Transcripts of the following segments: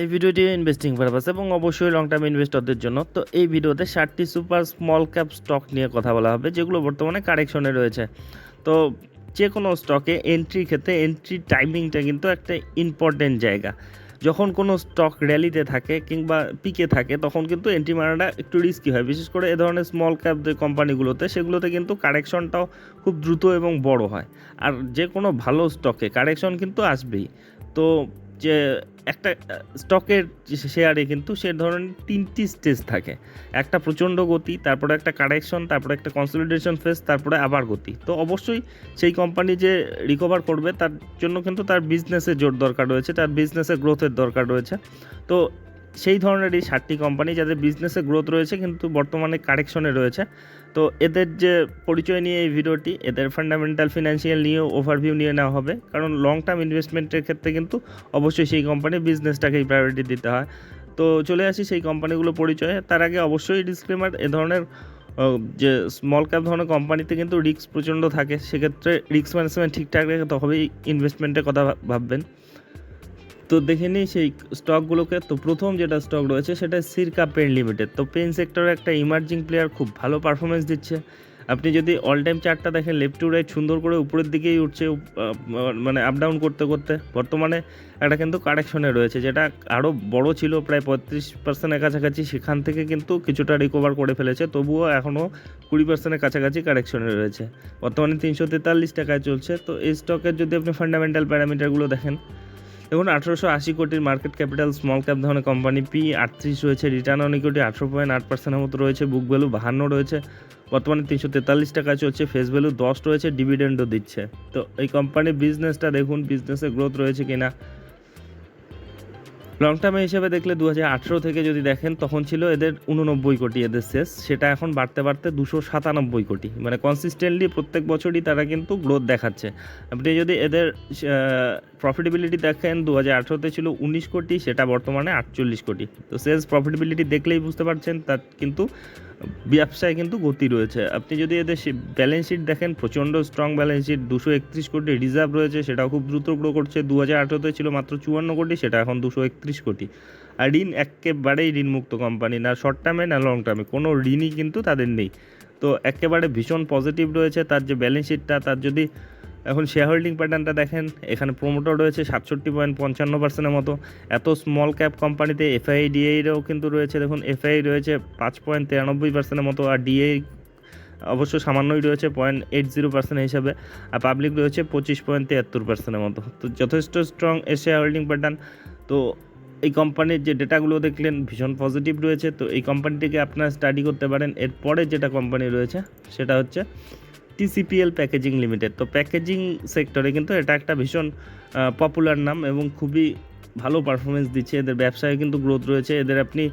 এই ভিডিওটি investing purpose এবং অবশ্যই লং টার্ম ইনভেস্টরদের জন্য। তো এই ভিডিওতে ষাটটি সুপার স্মল ক্যাপ স্টক নিয়ে কথা বলা হবে, যেগুলো বর্তমানে কারেকশনে রয়েছে। তো যে কোনো স্টকে এন্ট্রির ক্ষেত্রে এন্ট্রি টাইমিংটা কিন্তু একটা ইম্পর্টেন্ট জায়গা। যখন কোনো স্টক র্যালিতে থাকে কিংবা পিকে থাকে, তখন কিন্তু এন্ট্রি মারাটা একটু রিস্কি হয়। বিশেষ করে এ ধরনের স্মল ক্যাপ যে কোম্পানিগুলোতে সেগুলোতে কিন্তু কারেকশনটাও খুব দ্রুত এবং বড় হয়। আর যে কোনো ভালো স্টকে কারেকশন কিন্তু আসবেই। তো যে একটা স্টকের শেয়ারে কিন্তু সে ধরনের তিনটি স্টেজ থাকে। একটা প্রচণ্ড গতি, তারপরে একটা কারেকশন, তারপরে একটা কনসলিডেশন ফেস তারপরে আবার গতি। তো অবশ্যই সেই কোম্পানি যে রিকভার করবে, তার জন্য কিন্তু তার বিজনেসের জোর দরকার রয়েছে, তার বিজনেসের গ্রোথের দরকার রয়েছে। তো সেই ধরনের এই ষাটটি কোম্পানি যাদের বিজনেসে গ্রোথ রয়েছে কিন্তু বর্তমানে কারেকশনে রয়েছে। তো এদের যে পরিচয় নিয়ে এই ভিডিওটি এদের ফান্ডামেন্টাল ফিনান্সিয়াল নিয়েও ওভারভিউ নিয়ে নেওয়া হবে। কারণ লং টার্ম ইনভেস্টমেন্টের ক্ষেত্রে কিন্তু অবশ্যই সেই কোম্পানির বিজনেসটাকেই প্রায়োরিটি দিতে হয়। তো চলে আসি সেই কোম্পানিগুলো পরিচয়ে। তার আগে অবশ্যই ডিসক্লেমার এ ধরনের যে স্মল ক্যাপ ধরনের কোম্পানিতে কিন্তু রিস্ক প্রচণ্ড থাকে। সেক্ষেত্রে রিস্ক ম্যানেজমেন্ট ঠিকঠাক রেখে তবেই ইনভেস্টমেন্টের কথা ভাববেন। তো দেখে নিই সেই স্টকগুলোকে। তো প্রথম যেটা স্টক রয়েছে সেটা সিরকা পেন লিমিটেড। তো পেন সেক্টরে একটা ইমার্জিং প্লেয়ার খুব ভালো পারফরমেন্স দিচ্ছে। আপনি যদি অল টাইম চার্টটা দেখেন লেফট টু রাইট সুন্দর করে উপরের দিকেই উঠছে মানে আপ ডাউন করতে করতে। বর্তমানে একটা কিন্তু কারেকশনে রয়েছে, যেটা আরও বড় ছিল, প্রায় পঁয়ত্রিশ পার্সেন্টের কাছাকাছি। সেখান থেকে কিন্তু কিছুটা রিকভার করে ফেলেছে, তবুও এখনও কুড়ি পার্সেন্টের কাছাকাছি কারেকশনে রয়েছে। বর্তমানে তিনশো তেতাল্লিশ টাকায় চলছে। তো এই স্টকের যদি আপনি ফান্ডামেন্টাল প্যারামিটারগুলো দেখেন দেখুন, আঠারোশো আশি কোটির মার্কেট ক্যাপিটাল স্মল ক্যাপ ধরনের কোম্পানি পি আটত্রিশ রয়েছে রিটার্ন অন ইকুইটি আঠেরো পয়েন্ট আট পার্সেন্টের মতো রয়েছে বুক ভ্যালু বাহান্ন রয়েছে, বর্তমানে তিনশো তেতাল্লিশ টাকা চলছে ফেস ভ্যালু দশ রয়েছে ডিভিডেন্ডও দিচ্ছে। তো এই কোম্পানির বিজনেসটা দেখুন বিজনেসের গ্রোথ রয়েছে কিনা লং টার্মে হিসেবে দেখলে দু হাজার আঠেরো থেকে যদি দেখেন, তখন ছিল এদের উননব্বই কোটি এদের শেষ। সেটা এখন বাড়তে বাড়তে দুশো সাতানব্বই কোটি। মানে কনসিস্টেন্টলি প্রত্যেক বছরই তারা কিন্তু গ্রোথ দেখাচ্ছে। আপনি যদি এদের প্রফিটেবিলিটি দেখেন দু হাজার আঠেরোতে ছিল উনিশ কোটি, সেটা বর্তমানে আটচল্লিশ কোটি। তো সেলস প্রফিটেবিলিটি দেখলেই বুঝতে পারছেন, তার কিন্তু ব্যবসায় কিন্তু গতি রয়েছে। আপনি যদি এদের ব্যালেন্স শিট দেখেন, প্রচণ্ড স্ট্রং ব্যালেন্স শিট দুশো একত্রিশ কোটি রিজার্ভ রয়েছে, সেটাও খুব দ্রুত গ্রো করছে। দু হাজার আঠেরোতে ছিল মাত্র চুয়ান্ন কোটি, সেটা এখন দুশো একত্রিশ কোটি। আর ঋণ একেবারেই ঋণমুক্ত কোম্পানি না শর্ট টার্মে না লং টার্মে কোনো ঋণই কিন্তু তাদের নেই। তো একেবারে ভীষণ পজিটিভ রয়েছে, তার যে ব্যালেন্স শিটটা তার যদি এখন শেয়ার হোল্ডিং প্যাটার্নটা দেখেন, এখানে প্রোমোটার রয়েছে সাতষট্টি পয়েন্ট পঞ্চান্ন পার্সেন্টের মতো। এত স্মল ক্যাপ কোম্পানিতে এফআই ডিএইরও কিন্তু রয়েছে। দেখুন এফআই রয়েছে পাঁচ পয়েন্ট তিরানব্বই পার্সেন্টের মতো, আর ডিএই অবশ্য সামান্যই রয়েছে পয়েন্ট এইট জিরো পার্সেন্ট হিসাবে। আর পাবলিক রয়েছে পঁচিশ পয়েন্ট তিয়াত্তর পার্সেন্টের মতো। তো যথেষ্ট স্ট্রং এ শেয়ার হোল্ডিং প্যাটার্ন তো এই কোম্পানির যে ডেটাগুলো দেখলেন, ভীষণ পজিটিভ রয়েছে। তো এই কোম্পানিটিকে আপনারা স্টাডি করতে পারেন। এরপরে যেটা কোম্পানি রয়েছে, সেটা হচ্ছে টিসিপিএল প্যাকেজিং লিমিটেড। তো প্যাকেজিং সেক্টরে কিন্তু এটা একটা ভীষণ পপুলার নাম এবং খুবই ভালো পারফরমেন্স দিচ্ছে। এদের ব্যবসায় কিন্তু গ্রোথ রয়েছে। এদের আপনি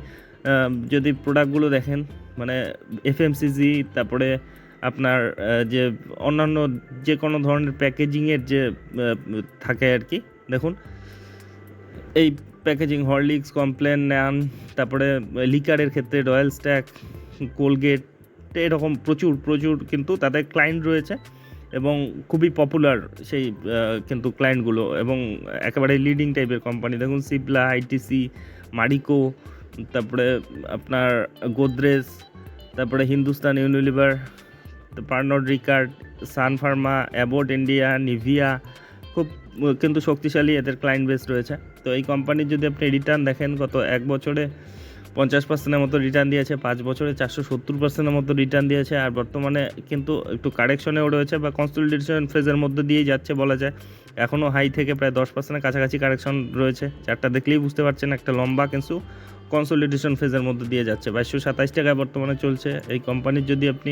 যদি প্রোডাক্টগুলো দেখেন মানে এফএমসিজি তারপরে আপনার যে অন্যান্য যে কোনো ধরনের প্যাকেজিংয়ের যে থাকে আর কি, দেখুন, এই প্যাকেজিং হরলিক্স কমপ্লেন ন্যান তারপরে লিকারের ক্ষেত্রে রয়্যাল স্ট্যাক কোলগেট এরকম প্রচুর প্রচুর কিন্তু তাদের ক্লায়েন্ট রয়েছে এবং খুবই পপুলার সেই কিন্তু ক্লায়েন্টগুলো এবং একেবারে লিডিং টাইপের কোম্পানি দেখুন সিপলা আইটিসি মারিকো তারপরে আপনার গোদরেজ তারপরে Hindustan Unilever Pernod Ricard Sun Pharma Abbott India Nivea খুব, কিন্তু শক্তিশালী এদের ক্লায়েন্ট বেস রয়েছে। তো এই কোম্পানির যদি আপনি রিটার্ন দেখেন গত এক বছরে পঞ্চাশ পার্সেন্টের মতো রিটার্ন দিয়েছে, পাঁচ বছরে চারশো সত্তর পার্সেন্টের মতো রিটার্ন দিয়েছে, আর বর্তমানে কিন্তু একটু কারেকশনেও রয়েছে বা কনসলিডেশন ফেজের মধ্যে দিয়েই যাচ্ছে বলা যায়। এখনও হাই থেকে প্রায় দশ পার্সেন্টের কাছাকাছি কারেকশন রয়েছে। চারটা দেখলেই বুঝতে পারছেন, একটা লম্বা কিন্তু কনসলিডেশন ফেজের মধ্যে দিয়ে যাচ্ছে। বাইশশো সাতাশ টাকায় বর্তমানে চলছে। এই কোম্পানির যদি আপনি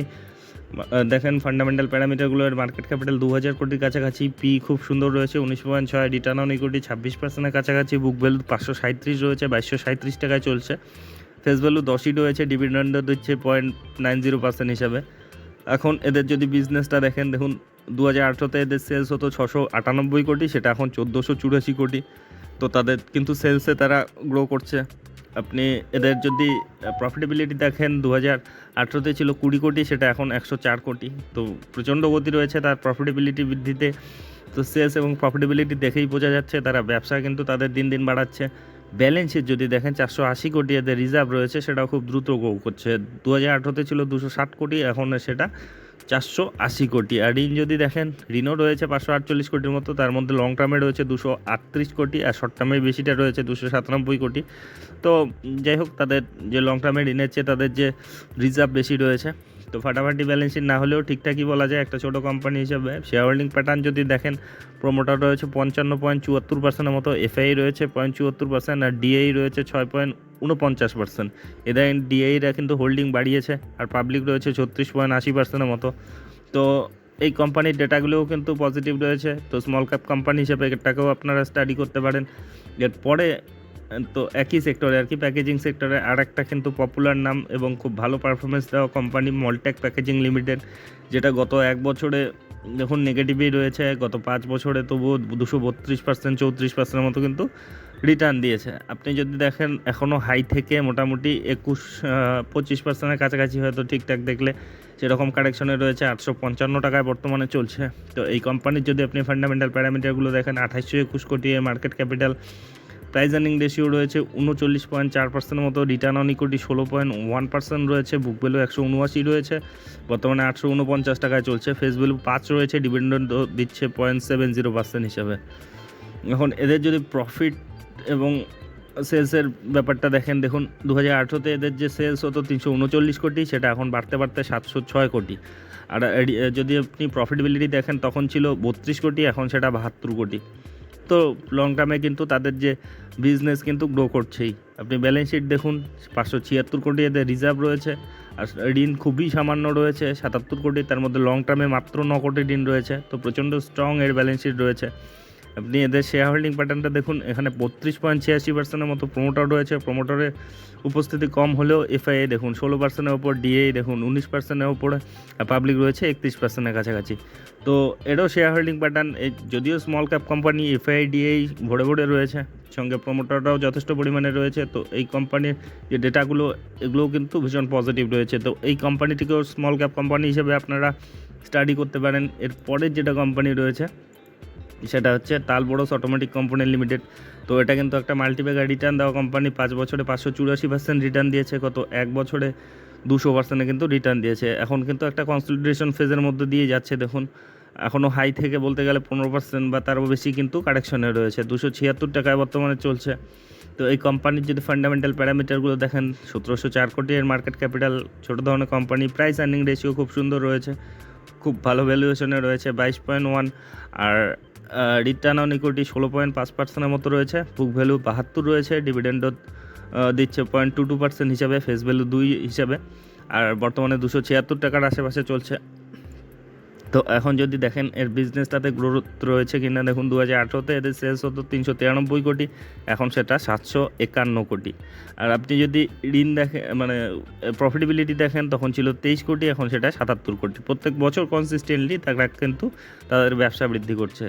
দেখেন ফান্ডামেন্টাল প্যারামিটারগুলোর মার্কেট ক্যাপিটাল দু হাজার কোটির কাছাকাছি পি খুব সুন্দর রয়েছে, উনিশ পয়েন্ট ছয় রিটার্ন অন ইকুইটি ছাব্বিশ পার্সেন্টের কাছাকাছি বুক ভ্যালু পাঁচশো সাঁত্রিশ রয়েছে, বাইশশো সাঁত্রিশ টাকায় চলছে। ফেস ভ্যালু দশই রয়েছে ডিভিডেন্ডও দিচ্ছে পয়েন্ট নাইন জিরো পার্সেন্ট হিসাবে। এখন এদের যদি বিজনেসটা দেখেন, দেখুন দু হাজার আঠেরোতে এদের সেলস হতো ছশো আটানব্বই কোটি, সেটা এখন চোদ্দোশো চুরাশি কোটি। তো তাদের কিন্তু সেলসে তারা গ্রো করছে। আপনি এদের যদি প্রফিটেবিলিটি দেখেন দু হাজার আঠেরোতে ছিল কুড়ি কোটি, সেটা এখন একশো চার কোটি। তো প্রচণ্ড গতি রয়েছে তার প্রফিটেবিলিটি বৃদ্ধিতে। তো সেলস এবং প্রফিটেবিলিটি দেখেই বোঝা যাচ্ছে তারা ব্যবসা কিন্তু তাদের দিন দিন বাড়াচ্ছে। ব্যালেন্স শিট যদি দেখেন চারশো আশি কোটি এদের রিজার্ভ রয়েছে, সেটাও খুব দ্রুত গ্রো করছে। দু হাজার আঠেরোতে ছিল দুশো ষাট কোটি, এখন সেটা চারশো আশি কোটি। আর ঋণ যদি দেখেন, ঋণও রয়েছে পাঁচশো আটচল্লিশ কোটির মতো, তার মধ্যে লং টার্মে রয়েছে দুশো আটত্রিশ কোটি আর শর্ট টার্মে বেশিটা রয়েছে দুশো সাতানব্বই কোটি। তো যাই হোক, তাদের যে লং টার্মে ঋণের চেয়ে তাদের যে রিজার্ভ বেশি রয়েছে তো ফাটাফাটি ব্যালেন্স শিট না হলেও ঠিকঠাকই বলা যায় একটা ছোটো কোম্পানি হিসেবে শেয়ার হোল্ডিং প্যাটার্ন যদি দেখেন প্রোমোটার রয়েছে পঞ্চান্ন পয়েন্ট চুয়াত্তর পার্সেন্টের মতো এফআই রয়েছে পয়েন্ট চুয়াত্তর পার্সেন্ট আর ডিআই রয়েছে ছয় পয়েন্ট উনপঞ্চাশ পার্সেন্ট এদের ডিআইরা কিন্তু হোল্ডিং বাড়িয়েছে আর পাবলিক রয়েছে ছত্রিশ পয়েন্ট আশি পার্সেন্টের মতো। তো এই কোম্পানির ডেটাগুলোও কিন্তু পজিটিভ রয়েছে। তো স্মল ক্যাপ কোম্পানি হিসেবে এটাকেও আপনারা স্টাডি করতে পারেন। এরপরে তো একই সেক্টরে আর কি প্যাকেজিং সেক্টরে আর একটা কিন্তু পপুলার নাম এবং খুব ভালো পারফরমেন্স দেওয়া কোম্পানি মলটেক প্যাকেজিং লিমিটেড যেটা গত এক বছরে দেখুন নেগেটিভই রয়েছে, গত পাঁচ বছরে তবুও দুশো বত্রিশ পার্সেন্ট চৌত্রিশ পার্সেন্টের মতো কিন্তু রিটার্ন দিয়েছে। আপনি যদি দেখেন এখনও হাই থেকে মোটামুটি একুশ পঁচিশ পার্সেন্টের কাছাকাছি হয়তো ঠিকঠাক দেখলে সেরকম কারেকশনে রয়েছে, আটশো পঞ্চান্ন টাকায় বর্তমানে চলছে। তো এই কোম্পানির যদি আপনি ফান্ডামেন্টাল প্যারামিটারগুলো দেখেন আঠাশশো একুশ কোটি market capital price earning ratio রয়েছে উনচল্লিশ পয়েন্ট চার পার্সেন্টের মতো রিটার্ন অন ইকুইটি ষোলো পয়েন্ট ওয়ান পার্সেন্ট রয়েছে বুক ভ্যালু একশো উনআশি রয়েছে, বর্তমানে আটশো উনপঞ্চাশ টাকায় চলছে ফেস ভ্যালু পাঁচ রয়েছে ডিভিডেন্ড দিচ্ছে পয়েন্ট সেভেন জিরো পার্সেন্ট হিসাবে। এখন এদের যদি প্রফিট এবং সেলসের ব্যাপারটা দেখেন, দেখুন দু হাজার আঠেরোতে এদের যে সেলস হতো তিনশো উনচল্লিশ কোটি, সেটা এখন বাড়তে বাড়তে সাতশো ছয় কোটি। আর যদি আপনি প্রফিটেবিলিটি দেখেন, তখন ছিল বত্রিশ কোটি, এখন সেটা বাহাত্তর কোটি। তো লং টার্মে কিন্তু তাদের যে বিজনেস কিন্তু গ্রো করছেই। আপনি ব্যালেন্স শিট দেখুন, পাঁচশো ছিয়াত্তর কোটি এদের রিজার্ভ রয়েছে, আর ঋণ খুবই সামান্য রয়েছে, সাতাত্তর কোটি, তার মধ্যে লং টার্মে মাত্র ন কোটি ঋণ রয়েছে, তো প্রচণ্ড স্ট্রং এর ব্যালেন্স শিট রয়েছে। আপনি এদের শেয়ার হোল্ডিং প্যাটার্নটা দেখুন, এখানে বত্রিশ পয়েন্ট ছিয়াশি পার্সেন্টের মতো প্রোমোটার রয়েছে। প্রোমোটারের উপস্থিতি কম হলেও এফআইএ দেখুন, ষোলো পার্সেন্টের ওপর ডিএ দেখুন, উনিশ পার্সেন্টের ওপরে পাবলিক রয়েছে, একত্রিশ পার্সেন্টের কাছাকাছি। তো এটাও শেয়ার হোল্ডিং প্যাটার্ন যদিও small cap company FII DII ভরে ভরে রয়েছে, সঙ্গে প্রোমোটাররাও যথেষ্ট পরিমাণে রয়েছে। তো এই কোম্পানির যে ডেটাগুলো এগুলোও কিন্তু ভীষণ পজিটিভ রয়েছে। তো এই কোম্পানিটিকেও স্মল ক্যাপ কোম্পানি হিসেবে আপনারা স্টাডি করতে পারেন। এর পরের যেটা কোম্পানি রয়েছে সেটা হচ্ছে তালবড়স অটোমেটিক কোম্পানি লিমিটেড। তো এটা কিন্তু একটা মাল্টিপ্যাকার রিটার্ন দেওয়া কোম্পানি পাঁচ বছরে পাঁচশো চুরাশি পার্সেন্ট রিটার্ন দিয়েছে গত এক বছরে দুশো পার্সেন্টে কিন্তু রিটার্ন দিয়েছে। এখন কিন্তু একটা কনসলিডেশন ফেজের মধ্যে দিয়ে যাচ্ছে, দেখুন। এখনও হাই থেকে বলতে গেলে পনেরো পার্সেন্ট বা তারও বেশি কিন্তু কারেকশনে রয়েছে। দুশো ছিয়াত্তর টাকায় বর্তমানে চলছে। তো এই কোম্পানির যদি ফান্ডামেন্টাল প্যারামিটারগুলো দেখেন, সতেরোশো চার কোটি এর মার্কেট ক্যাপিটাল ছোটো ধরনের কোম্পানি প্রাইস আর্নিং রেশিও খুব সুন্দর রয়েছে। খুব ভালো ভ্যালুয়েশনে রয়েছে, বাইশ পয়েন্ট ওয়ান আর রিটার্ন অন ইকুইটি ষোলো পয়েন্ট পাঁচ পার্সেন্টের মতো রয়েছে। বুক ভ্যালু বাহাত্তর রয়েছে। ডিভিডেন্ডও দিচ্ছে পয়েন্ট টু টু পার্সেন্ট হিসাবে ফেস ভ্যালু দুই হিসাবে। আর বর্তমানে দুশো ছিয়াত্তর টাকার আশেপাশে চলছে। তো এখন যদি দেখেন, এর বিজনেসটাতে গ্রোথ রয়েছে কিনা, দেখুন দু হাজার আঠেরোতে এদের সেলস হতো তিনশো তিরানব্বই কোটি, এখন সেটা সাতশো একান্ন কোটি। আর আপনি যদি ঋণ দেখেন মানে প্রফিটেবিলিটি দেখেন, তখন ছিল তেইশ কোটি, এখন সেটা সাতাত্তর কোটি। প্রত্যেক বছর কনসিস্টেন্টলি তারা কিন্তু তাদের ব্যবসা বৃদ্ধি করছে।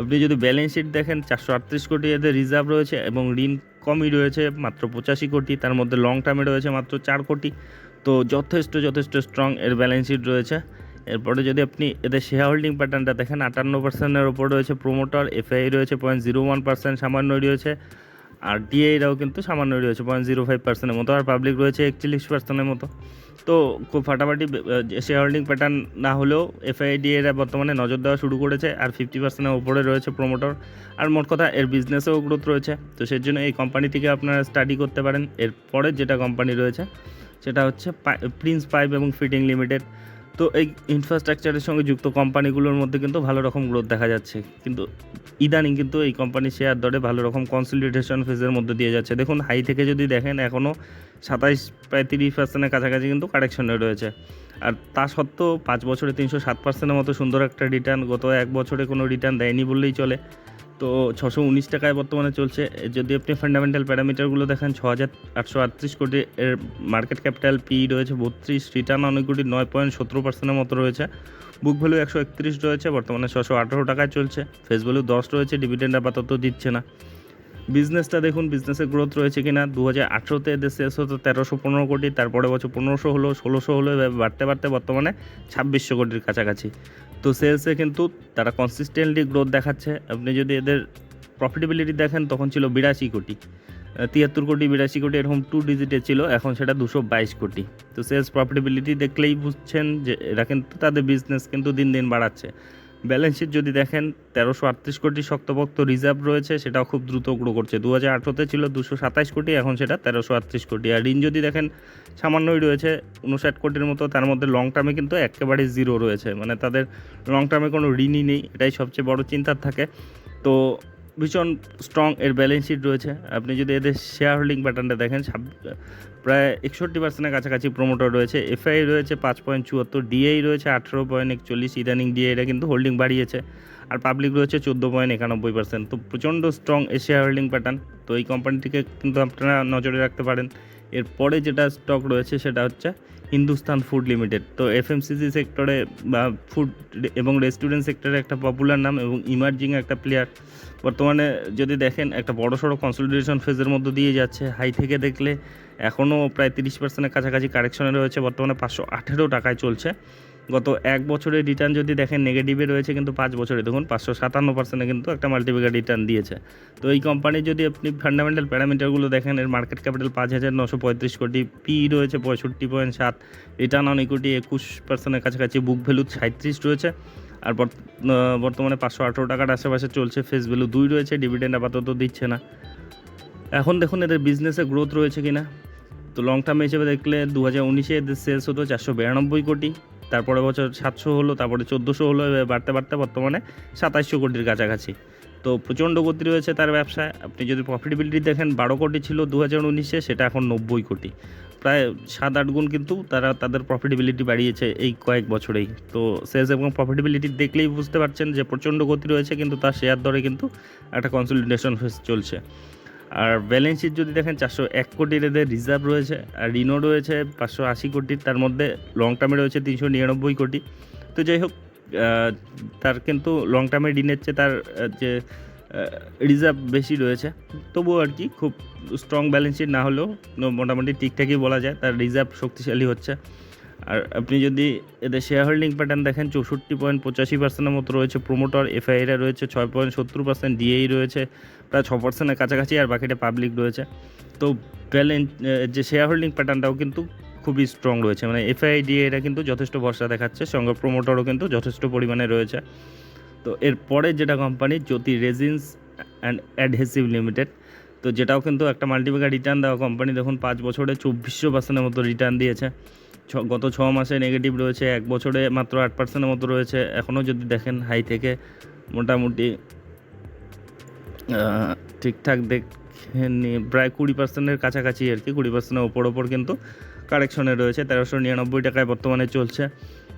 আপনি যদি ব্যালেন্স শিট দেখেন, চারশো আটত্রিশ কোটি এদের রিজার্ভ রয়েছে এবং ঋণ কমই রয়েছে মাত্র পঁচাশি কোটি। তার মধ্যে লং টার্মে রয়েছে মাত্র চার কোটি। তো যথেষ্ট যথেষ্ট স্ট্রং এর ব্যালেন্স শিট রয়েছে। এরপরে যদি আপনি এদের শেয়ার হোল্ডিং প্যাটার্নটা দেখেন, আটান্ন পার্সেন্টের ওপর রয়েছে প্রোমোটার এফআই রয়েছে পয়েন্ট জিরো ওয়ান পার্সেন্ট সামান্য রয়েছে। আর ডিআইরাও কিন্তু সামান্য রয়েছে পয়েন্ট জিরো ফাইভ পার্সেন্টের মতো, আর পাবলিক রয়েছে একচল্লিশ পার্সেন্টের মতো। তো খুব ফাটাফাটি শেয়ার হোল্ডিং প্যাটার্ন না হলেও এফআই ডিএরা বর্তমানে নজর দেওয়া শুরু করেছে, আর ফিফটি পার্সেন্টের ওপরে রয়েছে প্রোমোটার আর মোট কথা, এর বিজনেসেও গ্রোথ রয়েছে। তো সেই জন্য এই কোম্পানি থেকে আপনারা স্টাডি করতে পারেন। এরপরে যেটা কোম্পানি রয়েছে, সেটা হচ্ছে প্রিন্স পাইপ এবং ফিটিং লিমিটেড তো এই ইনফ্রাস্ট্রাকচারের সঙ্গে যুক্ত কোম্পানিগুলোর মধ্যে কিন্তু ভালো রকম গ্রোথ দেখা যাচ্ছে। কিন্তু ইদানিং কিন্তু এই কোম্পানির শেয়ার দরে ভালো রকম কনসলিডেশন ফেজের মধ্যে দিয়ে যাচ্ছে। দেখুন হাই থেকে যদি দেখেন এখনও সাতাইশ, প্রায় তিরিশ পার্সেন্টের কাছাকাছি কিন্তু কারেকশনে রয়েছে। আর তা সত্ত্বেও পাঁচ বছরে তিনশো সাত পার্সেন্টের মতো সুন্দর একটা রিটার্ন গত এক বছরে কোনো রিটার্ন দেয়নি বললেই চলে। তো ছশো উনিশ টাকায় বর্তমানে চলছে। যদি আপনি ফান্ডামেন্টাল প্যারামিটারগুলো দেখেন ছ হাজার আটশো আটত্রিশ কোটি এর মার্কেট ক্যাপিটাল পি রয়েছে বত্রিশ রিটার্ন অনেক কোটি নয় পয়েন্ট সতেরো পার্সেন্টের মতো রয়েছে। বুক ভ্যালু একশো একত্রিশ রয়েছে, বর্তমানে ছশো আঠারো টাকায় চলছে। ফেস ভ্যালু দশ রয়েছে ডিভিডেন্ড আপাতত দিচ্ছে না। বিজনেসটা দেখুন বিজনেসের গ্রোথ রয়েছে কিনা? দু হাজার আঠেরোতে এদের শেষ হতো তেরোশো পনেরো কোটি, তারপরে বছর পনেরোশো হলো, ষোলোশো হলো বাড়তে বাড়তে বর্তমানে ছাব্বিশশো কোটির কাছাকাছি। তো সেলসে কিন্তু তারা কনসিস্টেন্টলি গ্রোথ দেখাচ্ছে। আপনি যদি এদের প্রফিটেবিলিটি দেখেন, তখন ছিল বিরাশি কোটি। তিয়াত্তর কোটি, বিরাশি কোটি, এরকম টু ডিজিটে ছিল, এখন সেটা দুশো বাইশ কোটি। তো সেলস প্রফিটেবিলিটি দেখলেই বুঝছেন যে এরা কিন্তু তাদের বিজনেস কিন্তু দিন দিন বাড়াচ্ছে। ব্যালেন্স শিট যদি দেখেন, তেরোশো আটত্রিশ কোটি শক্তপোক্ত রিজার্ভ রয়েছে, সেটাও খুব দ্রুত গ্রো করছে। দু হাজার আঠেরোতে ছিল দুশো সাতাশ কোটি, এখন সেটা তেরোশো আটত্রিশ কোটি। আর ঋণ যদি দেখেন, সামান্যই রয়েছে উনষাট কোটির মতো, তার মধ্যে লং টার্মে কিন্তু একেবারে জিরো রয়েছে। মানে তাদের লং টার্মে কোনো ঋণই নেই, এটাই সবচেয়ে বড় চিন্তার থাকে। তো ভীষণ স্ট্রং এর ব্যালেন্স শিট রয়েছে। আপনি যদি এদের শেয়ার হোল্ডিং প্যাটার্নটা দেখেন প্রায় একষট্টি পার্সেন্টের কাছাকাছি প্রোমোটার রয়েছে। এফআই রয়েছে পাঁচ পয়েন্ট চুয়াত্তর ডিআই রয়েছে আঠেরো পয়েন্ট একচল্লিশ, ইদানিং ডিআইটা কিন্তু হোল্ডিং বাড়িয়েছে। আর পাবলিক রয়েছে চোদ্দ পয়েন্ট একানব্বই পার্সেন্ট তো প্রচণ্ড স্ট্রং এ শেয়ার হোল্ডিং প্যাটার্ন তো এই কোম্পানিটিকে কিন্তু আপনারা নজরে রাখতে পারেন। এরপরে যেটা স্টক রয়েছে সেটা হচ্ছে হিন্দুস্তান ফুড লিমিটেড তো এফএমসিসি সেক্টরে বা ফুড এবং রেস্টুরেন্ট সেক্টরে একটা পপুলার নাম এবং ইমার্জিং একটা প্লেয়ার বর্তমানে যদি দেখেন, একটা বড় সড়ো কনসলিডেশন ফেজের মধ্যে দিয়ে যাচ্ছে। হাই থেকে দেখলে এখনও প্রায় তিরিশ পার্সেন্টের কাছাকাছি কারেকশনে রয়েছে। বর্তমানে পাঁচশো আঠেরো টাকায় চলছে। গত এক বছরের রিটার্ন যদি দেখেন নেগেটিভে রয়েছে কিন্তু পাঁচ বছরে। দেখুন, পাঁচশো সাতান্ন পার্সেন্টে কিন্তু একটা মাল্টিপিকার রিটার্ন দিয়েছে। তো এই কোম্পানি যদি আপনি ফান্ডামেন্টাল প্যারামিটারগুলো দেখেন, এর মার্কেট ক্যাপিটাল পাঁচ হাজার নশো পঁয়ত্রিশ কোটি পি রয়েছে পঁয়ষট্টি পয়েন্ট সাত রিটার্ন অন ইকুইটি একুশ পার্সেন্টের কাছাকাছি বুক ভ্যালু সাঁত্রিশ রয়েছে। আর বর্ত- বর্তমানে পাঁচশো আঠেরো টাকার আশেপাশে চলছে ফেস ভ্যালু দুই রয়েছে ডিভিডেন্ড আপাতত দিচ্ছে না। এখন দেখুন এদের বিজনেসে গ্রোথ রয়েছে কিনা। তো লং টার্ম হিসেবে দেখলে দু হাজার উনিশে এদের সেলস হতো চারশো বিরানব্বই কোটি। তারপরে বছর সাতশো হলো, তারপরে চোদ্দোশো হলো বাড়তে বাড়তে বর্তমানে সাতাশশো কোটির কাছাকাছি। তো প্রচণ্ড গতি রয়েছে তার ব্যবসায়। আপনি যদি প্রফিটেবিলিটি দেখেন, বারো কোটি ছিল দু হাজার উনিশে, সেটা এখন নব্বই কোটি। প্রায় সাত আট গুণ কিন্তু তারা তাদের প্রফিটেবিলিটি বাড়িয়েছে এই কয়েক বছরেই। তো সেলস এবং প্রফিটেবিলিটি দেখলেই বুঝতে পারছেন যে প্রচণ্ড গতি রয়েছে, কিন্তু তার শেয়ার দরে কিন্তু একটা কনসলিডেশন ফেস চলছে। আর ব্যালেন্স শিট যদি দেখেন, চারশো এক কোটির এদের রিজার্ভ রয়েছে, আর ঋণও রয়েছে পাঁচশো আশি কোটির তার মধ্যে লং টার্মে রয়েছে তিনশো নিরানব্বই কোটি। তো যাই হোক তার কিন্তু লং টার্মে ঋণের চেয়ে তার যে রিজার্ভ বেশি রয়েছে। তবুও আর কি, খুব স্ট্রং ব্যালেন্স শিট না হলেও মোটামুটি ঠিকঠাকই বলা যায়, তার রিজার্ভ শক্তিশালী হচ্ছে। আর আপনি যদি এদের শেয়ার হোল্ডিং প্যাটার্ন দেখেন, চৌষট্টি পয়েন্ট পঁচাশি পার্সেন্টের মতো রয়েছে প্রোমোটর এফআইরা রয়েছে, ছয় পয়েন্ট সত্তর পার্সেন্ট ডিএই রয়েছে, প্রায় ছ পার্সেন্টের কাছাকাছি আর বাকিটা পাবলিক রয়েছে। তো ব্যালেন্স যে শেয়ার হোল্ডিং প্যাটার্নটাও কিন্তু খুবই স্ট্রং রয়েছে। মানে এফআই ডিএরা কিন্তু যথেষ্ট ভরসা দেখাচ্ছে, সঙ্গে প্রোমোটরও কিন্তু যথেষ্ট পরিমাণে রয়েছে। তো এরপরে যেটা company Jyoti resins and adhesive limited তো যেটাও কিন্তু একটা মাল্টিপ্যাকার রিটার্ন দেওয়া কোম্পানি দেখুন পাঁচ বছরে চব্বিশশো পার্সেন্টের মতো রিটার্ন দিয়েছে। গত ছ মাসে নেগেটিভ রয়েছে, এক বছরে মাত্র আট পার্সেন্টের মতো রয়েছে। এখনও যদি দেখেন হাই থেকে মোটামুটি ঠিকঠাক দেখেন প্রায় কুড়ি পার্সেন্টের কাছাকাছি আর কি, কুড়ি পার্সেন্টের ওপর ওপর কিন্তু কারেকশনে রয়েছে, তেরোশো নিরানব্বই টাকায় বর্তমানে চলছে।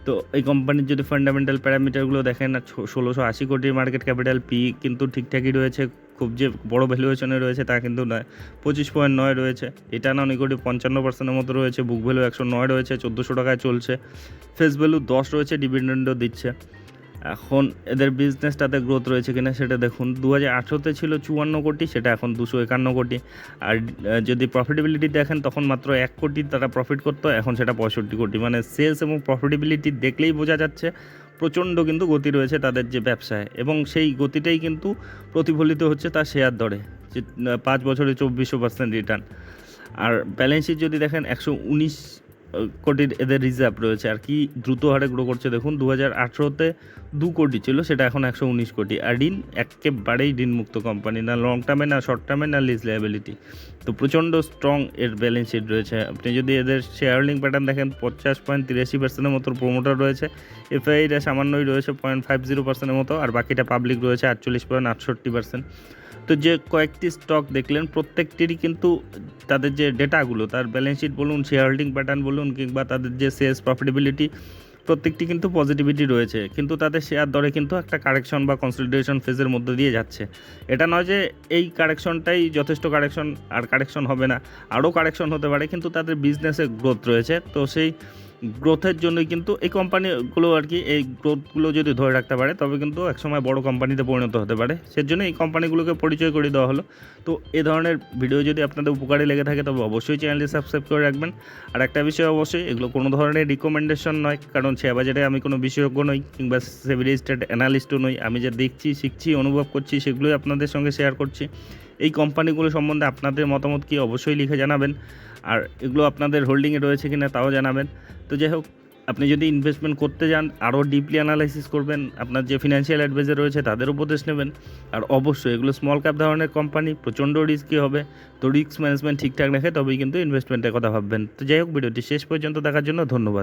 তো এই কোম্পানির যদি ফান্ডামেন্টাল প্যারামিটারগুলো দেখেন, ষোলোশো আশি কোটির মার্কেট ক্যাপিটাল পি কিন্তু ঠিকঠাকই রয়েছে খুব যে বড় ভ্যালুয়েশনে রয়েছে তা কিন্তু নয়। পঁচিশ পয়েন্ট নয় রয়েছে। এটা না কোটি পঞ্চান্ন পার্সেন্টের মতো রয়েছে। বুক ভ্যালু একশো নয় রয়েছে, চোদ্দোশো টাকায় চলছে। ফেস ভ্যালু দশ রয়েছে ডিভিডেন্ডও দিচ্ছে। এখন এদের বিজনেসটাতে গ্রোথ রয়েছে কিনা সেটা দেখুন। দু হাজার আঠেরোতে ছিল চুয়ান্ন কোটি, সেটা এখন দুশো একান্ন কোটি। আর যদি প্রফিটেবিলিটি দেখেন, তখন মাত্র এক কোটি তারা প্রফিট করতো, এখন সেটা পঁয়ষট্টি কোটি। মানে সেলস এবং প্রফিটেবিলিটি দেখলেই বোঝা যাচ্ছে প্রচণ্ড কিন্তু গতি রয়েছে তাদের যে ব্যবসায় এবং সেই গতিটাই কিন্তু প্রতিফলিত হচ্ছে তার শেয়ার দরে, যে পাঁচ বছরে চব্বিশশো পার্সেন্ট রিটার্ন আর ব্যালেন্স শিট যদি দেখেন, একশো উনিশ কোটির এদের রিজার্ভ রয়েছে। আর কি দ্রুত হারে গ্রো করছে দেখুন দু হাজার আঠেরোতে দু কোটি ছিল, সেটা এখন একশো উনিশ কোটি। আর ঋণ একেবারেই ঋণমুক্ত কোম্পানি না লং টার্মে না শর্ট টার্মে না লিজ লাইবিলিটি তো প্রচণ্ড স্ট্রং এর ব্যালেন্স শিট রয়েছে। আপনি যদি এদের শেয়ার হোল্ডিং প্যাটার্ন দেখেন, পঞ্চাশ পয়েন্ট তিরাশি পার্সেন্টের মতো প্রোমোটার রয়েছে। এফআইটা সামান্যই রয়েছে পয়েন্ট ফাইভ জিরো পার্সেন্টের মতো, আর বাকিটা পাবলিক রয়েছে আটচল্লিশ পয়েন্ট আটষট্টি পার্সেন্ট তো যে কয়েকটি স্টক দেখলেন, প্রত্যেকটিরই কিন্তু তাদের যে ডেটাগুলো তার ব্যালেন্স শিট বলুন শেয়ার হোল্ডিং প্যাটার্ন বলুন, কিংবা তাদের যে সেলস প্রফিটেবিলিটি প্রত্যেকটি কিন্তু পজিটিভিটি রয়েছে। কিন্তু তাদের শেয়ার দরে কিন্তু একটা কারেকশন বা কনসলিডেশন ফেজের মধ্যে দিয়ে যাচ্ছে। এটা নয় যে এই কারেকশনটাই যথেষ্ট কারেকশন আর কারেকশন হবে না। আরও কারেকশন হতে পারে, কিন্তু তাদের বিজনেসে গ্রোথ রয়েছে। তো সেই গ্রোথের জন্যই কিন্তু এই কোম্পানিগুলো আর কি এই গ্রোথগুলো যদি ধরে রাখতে পারে, তবে কিন্তু একসময় বড় কোম্পানিতে পরিণত হতে পারে। সেজন্য এই কোম্পানিগুলোকে পরিচয় করে দেওয়া হলো। তো এ ধরনের ভিডিও যদি আপনাদের উপকারে লেগে থাকে, তবে অবশ্যই চ্যানেলটি সাবস্ক্রাইব করে রাখবেন। আর একটা বিষয় অবশ্যই, এগুলো কোনো ধরনের রিকমেন্ডেশন নয়, কারণ শেয়ার বাজারে আমি কোনো বিশেষজ্ঞ নই, কিংবা সেভিলি স্টেট অ্যানালিস্টও নই। আমি যা দেখছি, শিখছি, অনুভব করছি, সেগুলোই আপনাদের সঙ্গে শেয়ার করছি। এই কোম্পানিগুলো সম্বন্ধে আপনাদের মতামত কি, অবশ্যই লিখে জানাবেন। আর এগুলো আপনাদের হোল্ডিংয়ে রয়েছে কি না তাও জানাবেন। তো যাই হোক, আপনি যদি ইনভেস্টমেন্ট করতে যান, আরও ডিপলি অ্যানালাইসিস করবেন, আপনার যে ফিনান্সিয়াল অ্যাডভাইজার রয়েছে তাদের উপদেশ নেবেন। আর অবশ্যই এগুলো স্মল ক্যাপ ধরনের কোম্পানি প্রচণ্ড রিস্কি হবে, তো রিস্ক ম্যানেজমেন্ট ঠিকঠাক রাখে তবেই কিন্তু ইনভেস্টমেন্টের কথা ভাববেন। তো যাই হোক, ভিডিওটি শেষ পর্যন্ত দেখার জন্য ধন্যবাদ।